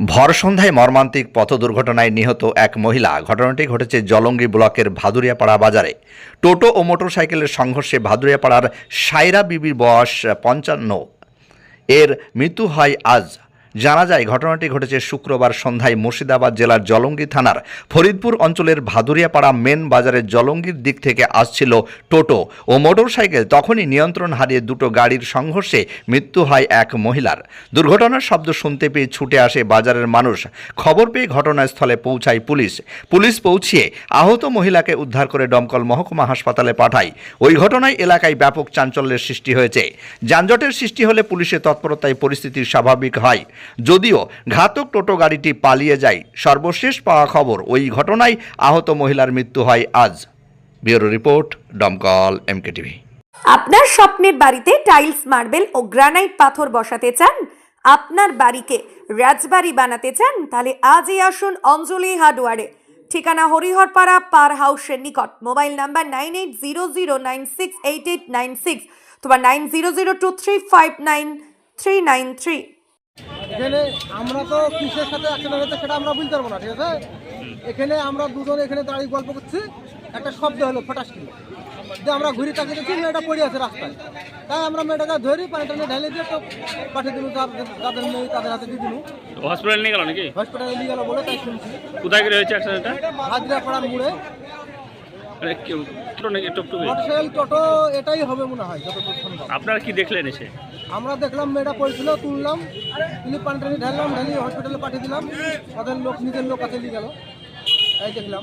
ভর সন্ধ্যায় মর্মান্তিক পথ দুর্ঘটনায় নিহত এক মহিলা। ঘটনাটি ঘটেছে জলঙ্গি ব্লকের ভাদুরিয়াপাড়া বাজারে। টোটো ও মোটরসাইকেলের সংঘর্ষে ভাদুরিয়াপাড়ার সাইরা বিবি বয়স পঞ্চান্ন। এর মৃত্যু হয় আজ। জানা যায়, ঘটনাটি ঘটেছে শুক্রবার সন্ধ্যায় মুর্শিদাবাদ জেলার জলঙ্গি থানার ফরিদপুর অঞ্চলের ভাদুরিয়াপাড়া মেন বাজারের জলঙ্গির দিক থেকে আসছিল টোটো ও মোটরসাইকেল। তখনই নিয়ন্ত্রণ হারিয়ে দুটো গাড়ির সংঘর্ষে মৃত্যু হয় এক মহিলার। দুর্ঘটনার শব্দ শুনতে পেয়ে ছুটে আসে বাজারের মানুষ। খবর পেয়ে ঘটনাস্থলে পৌঁছায় পুলিশ। পুলিশ পৌঁছিয়ে আহত মহিলাকে উদ্ধার করে দমকল মহকুমা হাসপাতালে পাঠায়। ওই ঘটনায় এলাকায় ব্যাপক চাঞ্চল্যের সৃষ্টি হয়েছে। যানজটের সৃষ্টি হলে পুলিশের তৎপরতায় পরিস্থিতি স্বাভাবিক হয়। যদিও ঘাতক টোটো গাড়িটি পালিয়ে যায়, সর্বশেষ পাওয়া খবর ওই ঘটনায় আহত মহিলার মৃত্যু হয় আজ। ব্যুরো রিপোর্ট, দমকল এমকে টিভি আপনার স্বপ্নের বাড়িতে টাইলস, মার্বেল ও গ্রানাইট পাথর বসাতে চান? আপনার বাড়িকে রাজবাড়ি বানাতে চান? তাহলে আজই আসুন অঞ্জলি হার্ডওয়ারে। ঠিকানা হরিহরপাড়া পার হাউসের নিকট। Mobile number nine eight zero zero nine six eight eight nine six তোমার nine zero zero two three five nine three nine three. এখানে আমরা তো কিসের সাথে অ্যাক্সিডেন্ট হয়েছে সেটা আমরা বুঝতে পারব না ঠিক আছে? এখানে আমরা দুজন এখানে দাঁড়িয়ে গল্প করছি একটা শব্দ হলো ফটাস কি। যে আমরা ঘুরে তাকিয়ে দেখছি মেয়েটা পড়ে আছে রাস্তায়। তাই আমরা মেয়েটাকে ধরি পানি টানি ঢেলে দিয়ে তো পাঠিয়ে দিল যাদের মেয়ে তাদের হাতে দিয়ে দিল। হসপিটাল নিয়ে গেল নাকি? হসপিটালে নিয়ে গেল বলে তাই শুনছি। কোথায় গেলে হয়েছে অ্যাক্সিডেন্টটা হাজরা পাড়ার মুড়ে মানে কেউ টোটো নাকি টুকটুকি মোটরসাইকেল টোটো এটাই হবে মনে হয় যতদূর সম্ভব। আপনারা কি দেখলেন এসে? আমরা দেখলাম মেয়েটা পড়েছিল তুললাম তুলে পানি টানি ঢাললাম ঢালি হসপিটালে পাঠিয়ে দিলাম। তাদের লোক নিজের লোক আছে নিয়ে গেল। তাই দেখলাম।